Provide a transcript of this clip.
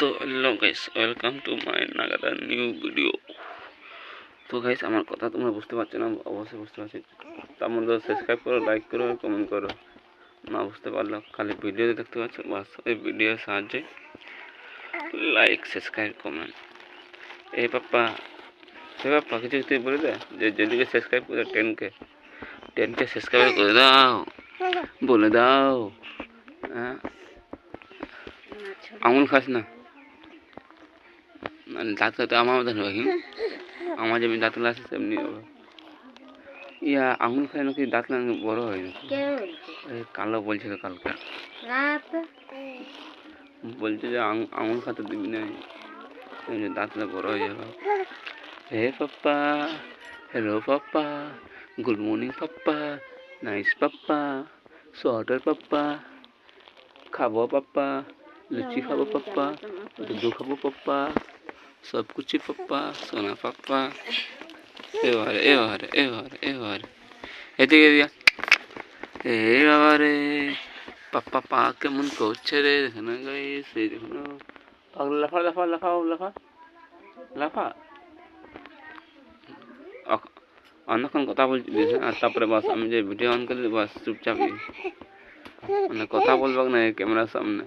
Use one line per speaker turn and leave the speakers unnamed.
তো hello guys welcome to my নাগাদা new video তো guys আমার কথা তোমরা বুঝতে পারছ না, অবশ্যই বুঝতে পারছি। তার মধ্যে সাবস্ক্রাইব করো লাইক করো কমেন্ট করো। না বুঝতে পারল খালি ভিডিও দেখতে পাচ্ছ, বাস, ওই ভিডিওর সাহায্যে লাইক সাবস্ক্রাইব কমেন্ট এই পাপ্পা এই পাপ্পা, কিছু তুই বলে দে, যে যেদিকে সাবস্ক্রাইব করে টেনকে টেনকে সাবস্ক্রাইব করে দাও। বলে দাও। হ্যাঁ। আঙুল খাস না। মানে দাঁত খাতে আমার মতন কি আমার যেমনি দাঁত আছে সেমনি হবে ইয়া আঙুল খায় নাকি দাঁত নাকি বড় হয় নাকি? কালো বলছিল কালকে। বলছে যে আঙ- আঙুল খাতে দিবি না দাঁত বড় হয়ে যাবে। হে পাপ্পা হ্যালো পাপ্পা গুড মর্নিং পাপ্পা নাইস পাপ্পা সোয়াটার পাপ্পা খাব পাপ্পা লুচি খাব পাপ্পা দুধ খাব পাপ্পা। সব কিছু পাপ্পা সোনা পাপ্পা এবারে এবারে এবারে এবারে এদিকে দিয়া এই বাবা রে পাপ্পা পা কেমন করছে রে দেখো না গাই সেই দেখো না পাগলা লাফা লাফা লাফাও লাফা লাফা অক- অনেকক্ষণ কথা বলছি দেখে আর তারপরে বাস আমি যে ভিডিও অন করলে বাস চুপচাপ মানে কথা বলবো না ক্যামেরার সামনে